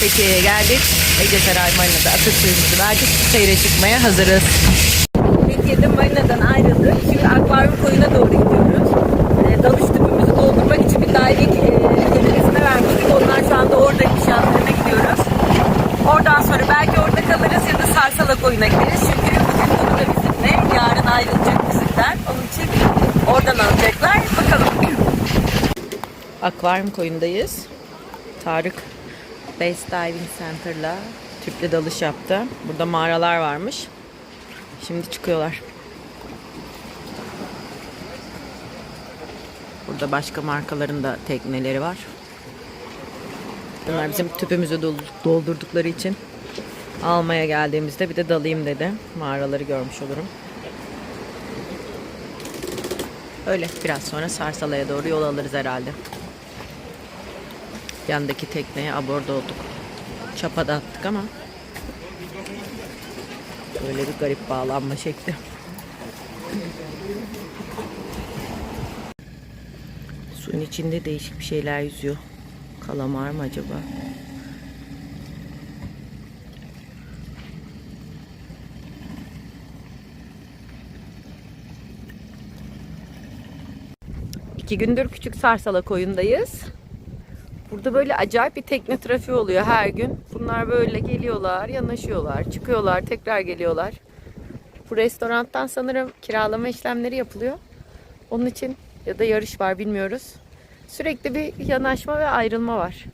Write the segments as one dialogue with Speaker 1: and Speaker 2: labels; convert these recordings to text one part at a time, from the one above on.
Speaker 1: Fethiye'ye geldik. Ece Saray Marina'da suyumuzu verdik. Seyre çıkmaya hazırız. Fethiye'de Marina'dan ayrıldık. Şimdi akvaryum koyuna doğru gidiyoruz. E, dalış tüpümüzü doldurmak için bir diving e, önerisine vermiştik. Onlar şu anda oradaymış yanlarına gidiyoruz. Oradan sonra belki orada kalırız ya da Sarsala koyuna gideriz. Çünkü bugün Duru da bizimle. Yarın ayrılacak bizimden. Onun için oradan alacaklar. Bakalım. Akvaryum koyundayız. Tarık Base Diving Center'la tüple dalış yaptı. Burada mağaralar varmış. Şimdi çıkıyorlar. Burada başka markaların da tekneleri var. Bunlar bizim tüpümüzü dol- doldurdukları için almaya geldiğimizde bir de dalayım dedi. Mağaraları görmüş olurum. Öyle biraz sonra Sarsala'ya doğru yol alırız herhalde. Yandaki tekneye aborda olduk. Çapa da attık ama böyle bir garip bağlanma şekli. Suyun içinde değişik bir şeyler yüzüyor. Kalamar mı acaba? İki gündür Küçük Sarsala koyundayız. Burada böyle acayip bir tekne trafiği oluyor her gün. Bunlar böyle geliyorlar, yanaşıyorlar, çıkıyorlar, tekrar geliyorlar. Bu restorandan sanırım kiralama işlemleri yapılıyor. Onun için ya da yarış var bilmiyoruz. Sürekli bir yanaşma ve ayrılma var.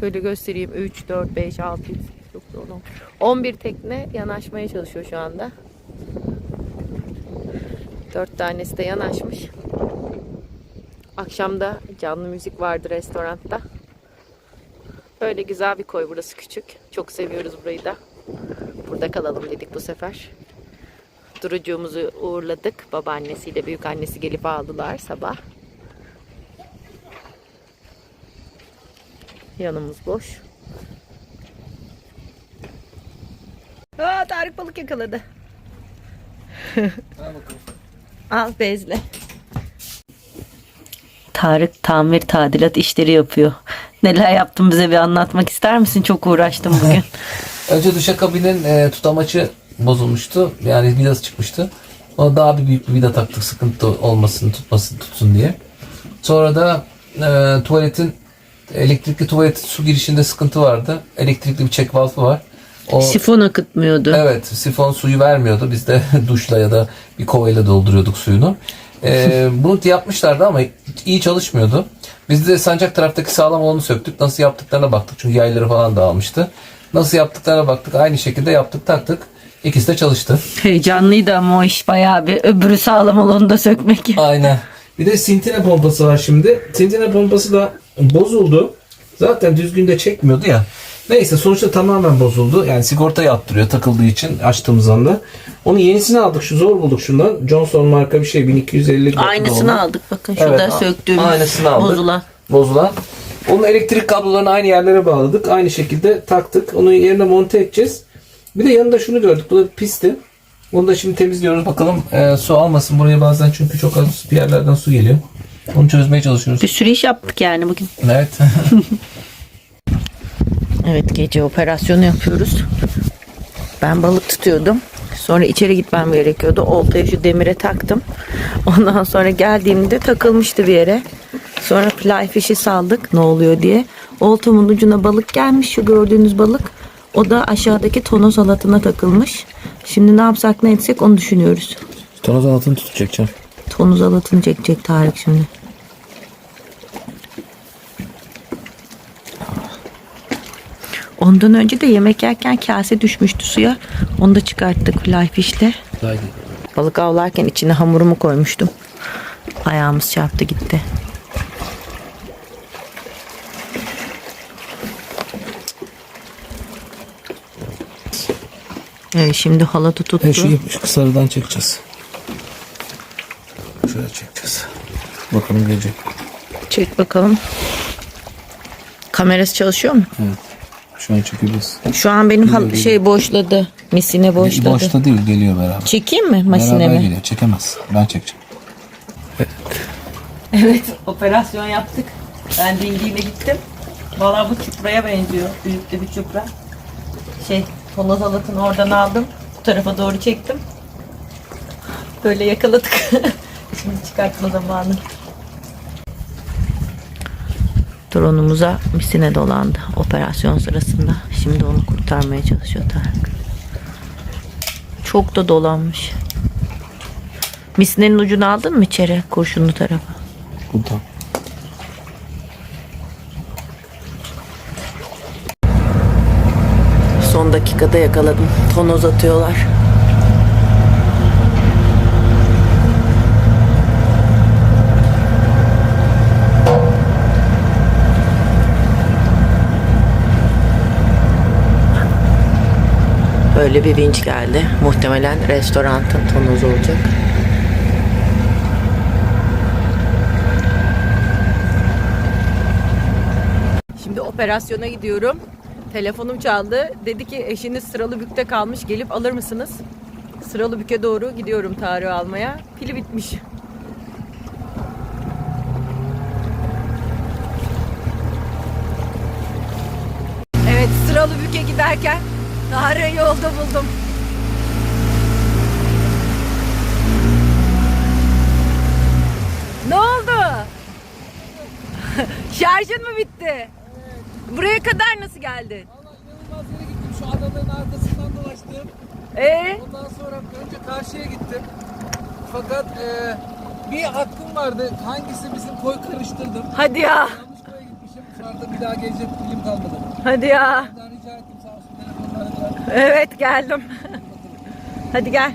Speaker 1: Şöyle göstereyim. 3, 4, 5, 6, 7, 8, 9, 10, 11 tekne yanaşmaya çalışıyor şu anda. 4 tanesi de yanaşmış. Akşamda canlı müzik vardı restoranda. Böyle güzel bir koy burası küçük. Çok seviyoruz burayı da. Burada kalalım dedik bu sefer. Durucuğumuzu uğurladık. Babaannesiyle büyük annesi gelip aldılar sabah. Yanımız boş. Aa, Tarık balık yakaladı. Al bezle. Tarık tamir tadilat işleri yapıyor. Neler yaptın bize bir anlatmak ister misin? Çok uğraştım bugün.
Speaker 2: Önce duşakabinin e, tutamaçı bozulmuştu. Yani vidası çıkmıştı. Ona daha bir büyük bir vida taktık sıkıntı olmasın, tutmasın, tutsun diye. Sonra da e, tuvaletin elektrikli tuvalet su girişinde sıkıntı vardı. Elektrikli bir check valve var. O,
Speaker 1: Sifon akıtmıyordu.
Speaker 2: Evet, sifon suyu vermiyordu. Biz de duşla ya da bir kovayla dolduruyorduk suyunu. Ee, bunu yapmışlardı ama iyi çalışmıyordu. Biz de sancak taraftaki sağlam olanı söktük. Nasıl yaptıklarına baktık. Çünkü yayları falan dağılmıştı. Nasıl yaptıklarına baktık. Aynı şekilde yaptık taktık. İkisi de çalıştı.
Speaker 1: Heyecanlıydı ama o iş bayağı bir öbürü sağlam olanı da sökmek.
Speaker 2: Aynen.
Speaker 3: Bir de sintine pompası var şimdi. Sintine pompası da bozuldu. Zaten düzgün de çekmiyordu ya. Neyse sonuçta tamamen bozuldu. Yani sigortayı attırıyor takıldığı için açtığımız anda. Onun yenisini aldık. Şu zor bulduk şundan. Johnson marka bir şey 1250
Speaker 1: Aynısını
Speaker 3: dolar.
Speaker 1: aldık bakın şurada
Speaker 3: Evet,
Speaker 1: söktüğümüz
Speaker 3: aynısını aldık.
Speaker 1: bozulan.
Speaker 3: Bozulan. Onun elektrik kablolarını aynı yerlere bağladık. Aynı şekilde taktık. Onu yerine monte edeceğiz. Bir de yanında şunu gördük. Bu da pisti. Onu da şimdi temizliyoruz.
Speaker 2: Bakalım e, su almasın buraya bazen çünkü çok az bir yerlerden su geliyor. Onu çözmeye çalışıyoruz.
Speaker 1: Bir sürü iş yaptık yani bugün.
Speaker 2: Evet.
Speaker 1: Evet gece operasyonu yapıyoruz. Ben balık tutuyordum. Sonra içeri gitmem gerekiyordu. Oltayı şu demire taktım. Ondan sonra geldiğimde takılmıştı bir yere. Sonra fly fish'i saldık ne oluyor diye. Oltamın ucuna balık gelmiş şu gördüğünüz balık. O da aşağıdaki tonos halatına takılmış. Şimdi ne yapsak ne etsek onu düşünüyoruz.
Speaker 2: Tonoz altını tutacak can.
Speaker 1: Tonoz halatını çekecek Tarık şimdi. Ondan önce de yemek yerken kase düşmüştü suya. Onu da çıkarttık fly fish'le.
Speaker 2: Haydi.
Speaker 1: Balık avlarken içine hamurumu koymuştum. Ayağımız çarptı gitti. Evet şimdi halatı tuttu.
Speaker 2: E, şu, şu kısarıdan çekeceğiz. Şöyle çekeceğiz. Bakalım gelecek.
Speaker 1: Çek bakalım. Kamerası çalışıyor mu?
Speaker 2: Evet. Şu an çekebiliriz.
Speaker 1: Şu an benim hal- şey boşladı. Misine boşladı.
Speaker 2: Boşta değil geliyor beraber.
Speaker 1: Çekeyim mi masine
Speaker 2: beraber
Speaker 1: mi?
Speaker 2: geliyor. Çekemez. Ben çekeceğim.
Speaker 1: Evet operasyon yaptık. Ben dingiyle gittim. Valla bu çupraya benziyor. Büyüklü bir çupra. Şey, tonoz alatını oradan aldım. Bu tarafa doğru çektim. Böyle yakaladık. Şimdi çıkartma zamanı. Drone'umuza misine dolandı operasyon sırasında. Şimdi onu kurtarmaya çalışıyor Tarık. Çok da dolanmış. Misinenin ucunu aldın mı içeri kurşunlu tarafa?
Speaker 3: Buradan.
Speaker 1: Son dakikada yakaladım. Tonoz atıyorlar. Böyle bir vinç geldi. Muhtemelen restoranın tonozu olacak. Şimdi operasyona gidiyorum. Telefonum çaldı. Dedi ki eşiniz sıralı bükte kalmış. Gelip alır mısınız? Sıralı büke doğru gidiyorum Tarık'ı almaya. Pili bitmiş. Evet sıralı büke giderken Tarık'ı yolda buldum. Ne oldu? Şarjın mı bitti? Buraya kadar nasıl geldin?
Speaker 3: Valla inanılmaz yere gittim. Şu adaların arkasından dolaştım.
Speaker 1: Ee?
Speaker 3: Ondan sonra önce karşıya gittim. Fakat e, bir hakkım vardı. Hangisi bizim koy karıştırdım.
Speaker 1: Hadi ya.
Speaker 3: Yanlış koya gitmişim. Şu anda bir daha gelecek film kalmadı.
Speaker 1: Hadi ya.
Speaker 3: Ben rica ettim sağ olsun. telefonlarla.
Speaker 1: Evet geldim. Hadi gel.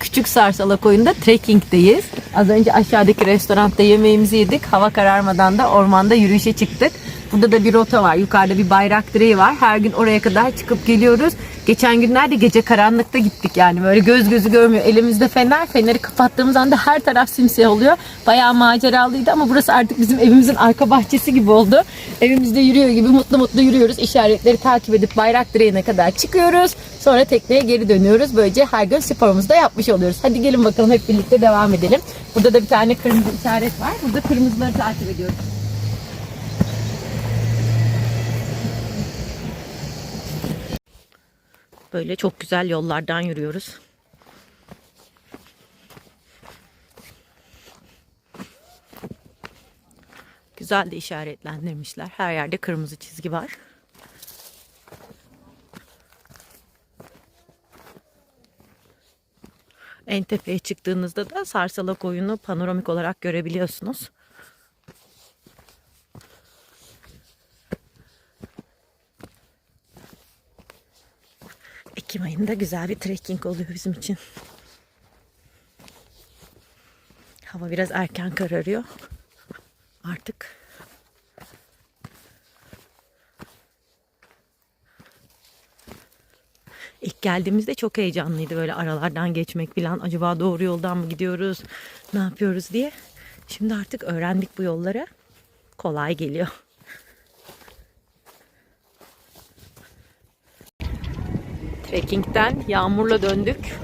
Speaker 1: Küçük Sarsala koyunda trekkingdeyiz. Az önce aşağıdaki restoranda yemeğimizi yedik. Hava kararmadan da ormanda yürüyüşe çıktık. Burada da bir rota var. Yukarıda bir bayrak direği var. Her gün oraya kadar çıkıp geliyoruz. Geçen günlerde gece karanlıkta gittik yani. Böyle göz gözü görmüyor. Elimizde fener. Feneri kapattığımız anda her taraf simsiyah oluyor. Bayağı maceralıydı ama burası artık bizim evimizin arka bahçesi gibi oldu. Evimizde yürüyor gibi mutlu mutlu yürüyoruz. İşaretleri takip edip bayrak direğine kadar çıkıyoruz. Sonra tekneye geri dönüyoruz. Böylece her gün sporumuzu da yapmış oluyoruz. Hadi gelin bakalım hep birlikte devam edelim. Burada da bir tane kırmızı işaret var. Burada kırmızıları takip ediyoruz. Böyle çok güzel yollardan yürüyoruz. Güzel de işaretlendirmişler. Her yerde kırmızı çizgi var. En tepeye çıktığınızda da Sarsalak oyunu panoramik olarak görebiliyorsunuz. Ekim ayında güzel bir trekking oluyor bizim için. Hava biraz erken kararıyor. Artık İlk geldiğimizde çok heyecanlıydı böyle aralardan geçmek falan. Acaba doğru yoldan mı gidiyoruz? Ne yapıyoruz diye. Şimdi artık öğrendik bu yolları. Kolay geliyor. Trekkingden yağmurla döndük.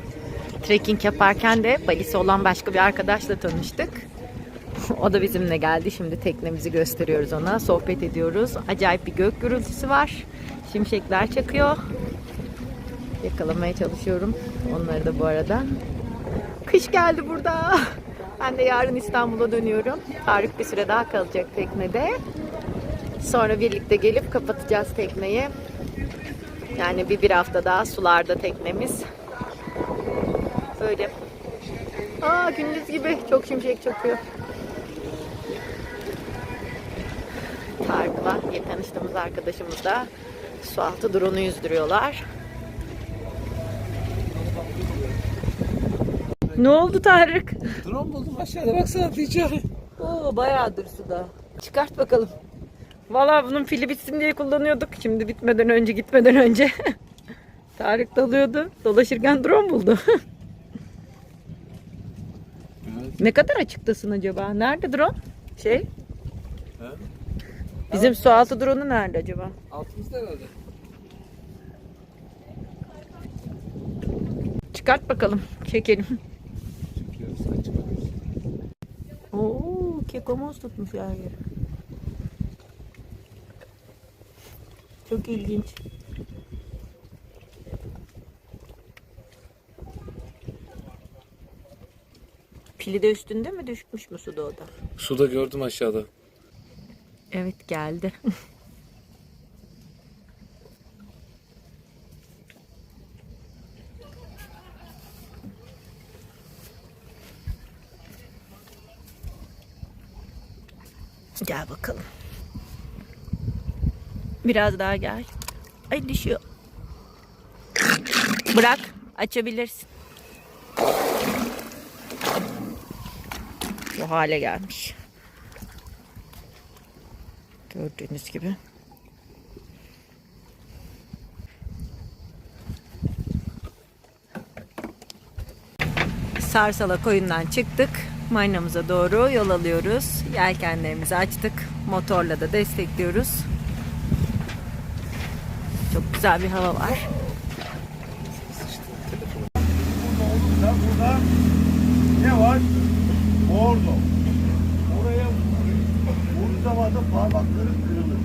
Speaker 1: Trekking yaparken de balisi olan başka bir arkadaşla tanıştık. O da bizimle geldi. Şimdi teknemizi gösteriyoruz ona. Sohbet ediyoruz. Acayip bir gök gürültüsü var. Şimşekler çakıyor. Yakalamaya çalışıyorum. Onları da bu arada. Kış geldi burada. Ben de yarın İstanbul'a dönüyorum. Tarık bir süre daha kalacak teknede. Sonra birlikte gelip kapatacağız tekneyi. Yani bir bir hafta daha sularda teknemiz. Böyle. Aa gündüz gibi çok şimşek çakıyor. Tarık'la yeni tanıştığımız arkadaşımız da su altı drone'u yüzdürüyorlar. Ne oldu Tarık?
Speaker 3: Drone buldum aşağıda baksana Ticaret.
Speaker 1: Oo bayağıdır suda. Çıkart bakalım. Valla bunun pili bitsin diye kullanıyorduk. Şimdi bitmeden önce gitmeden önce. Tarık dalıyordu. Dolaşırken drone buldu. ne kadar açıktasın acaba? Nerede drone? Şey? Bizim su altı drone'u nerede acaba?
Speaker 3: Altımızda herhalde.
Speaker 1: Çıkart bakalım. Çekelim. Oo, kekomoz tutmuş her yeri. Çok ilginç. Pili de üstünde mi düşmüş mü suda o da?
Speaker 2: Suda gördüm aşağıda.
Speaker 1: Evet geldi. Gel bakalım. Biraz daha gel. Ay düşüyor. Bırak. Açabilirsin. Bu hale gelmiş. Gördüğünüz gibi. Sarsala koyundan çıktık. Marinamıza doğru yol alıyoruz. Yelkenlerimizi açtık. Motorla da destekliyoruz. Çok güzel bir hava var.
Speaker 4: Burada, burada ne var? Bordo. Oraya vurduğu zaman da parmakları kırılır.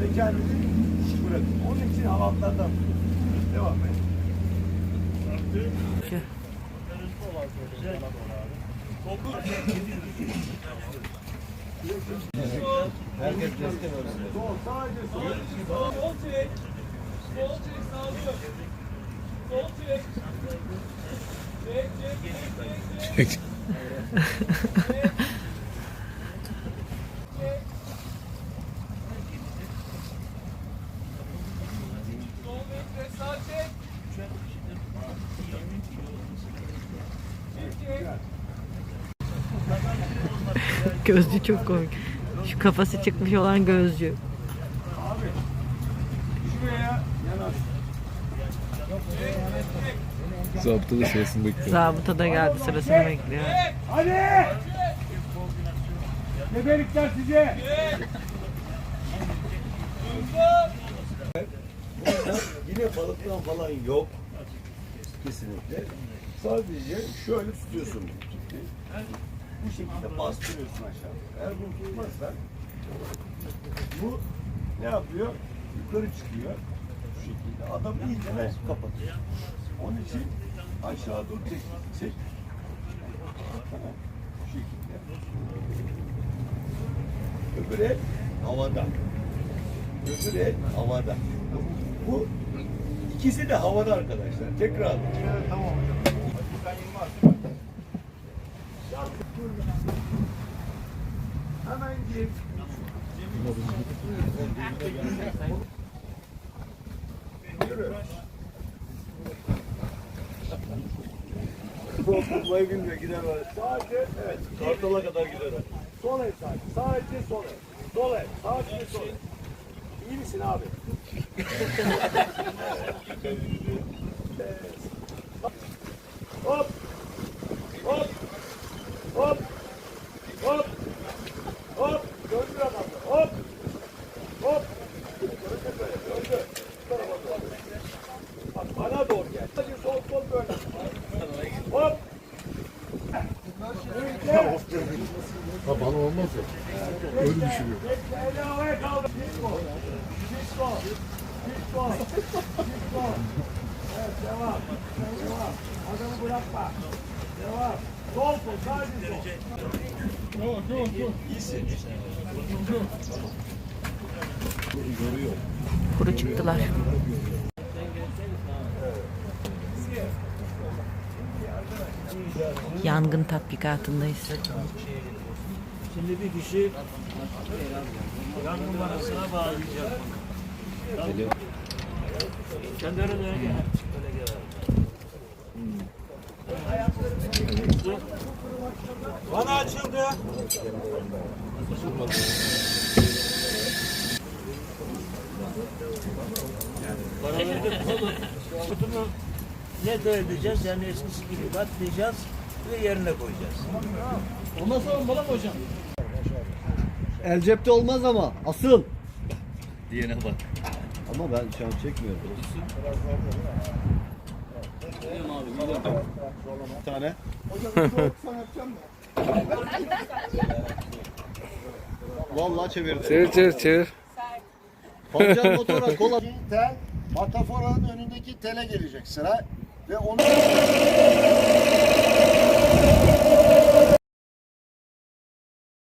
Speaker 4: Ve kendini şiş bırakır. Onun için halatlardan Devam et. Herkes destek versin. Sol, sadece sol. Sol çek. Sol çek, sağlıyor. Sol çek. Çek, çek, çek, çek. Sol bekle, sağ çek. Çek, çek.
Speaker 1: Gözcü çok komik. Şu kafası çıkmış olan gözcü.
Speaker 4: Şuraya yanaş.
Speaker 2: Zabıta da sırasını bekliyor.
Speaker 1: Zabıta da geldi sırasını bekliyor.
Speaker 4: Hadi! Gebelikler size! Yine balıktan falan yok. Kesinlikle. Sadece şöyle tutuyorsun bu. Bu şekilde bastırıyorsun aşağı. Eğer bunu tutmazsan bu ne yapıyor? Yukarı çıkıyor. Şu şekilde. Adam iyice kapatıyor. Onun için aşağı doğru çek. çek. Tamam. Şu şekilde. Öbür el havada. Öbür el havada. Bu ikisi de havada arkadaşlar. Tekrar. Tamam hocam. Yılmaz. Hemen gir. Yürü. Korkutmayı bilmiyor gider öyle. Sadece evet. Kartala kadar gider. Sol el sadece. Sadece sol el. Sol el. Sadece sol el. İyi misin abi? Hop. Hop. Hop. Hop. Hop. Döndür adamı. Hop. Hop. Döndür böyle. Döndür. Bu tarafa doğru. Bak bana doğru gel. Sadece sol sol böyle. Hop. Ha bana olmaz ya. Öyle düşünüyor. Eli havaya kaldır. Disco.
Speaker 1: Kuru çıktılar. Yangın tatbikatındayız.
Speaker 5: Şimdi bir kişi yan numarasına bağlayacak. Kendileri de gel. Bana açıldı. Kutunu ne edeceğiz yani eskisi gibi katlayacağız ve yerine koyacağız.
Speaker 6: El cepte olmaz ama asıl.
Speaker 2: Diyene bak.
Speaker 6: Ama ben şu an çekmiyorum. Bir tane. Vallahi çevirdi.
Speaker 2: Çevir çevir çevir.
Speaker 6: Pancar motora kola.
Speaker 4: tel mataforanın önündeki tele gelecek sıra ve onu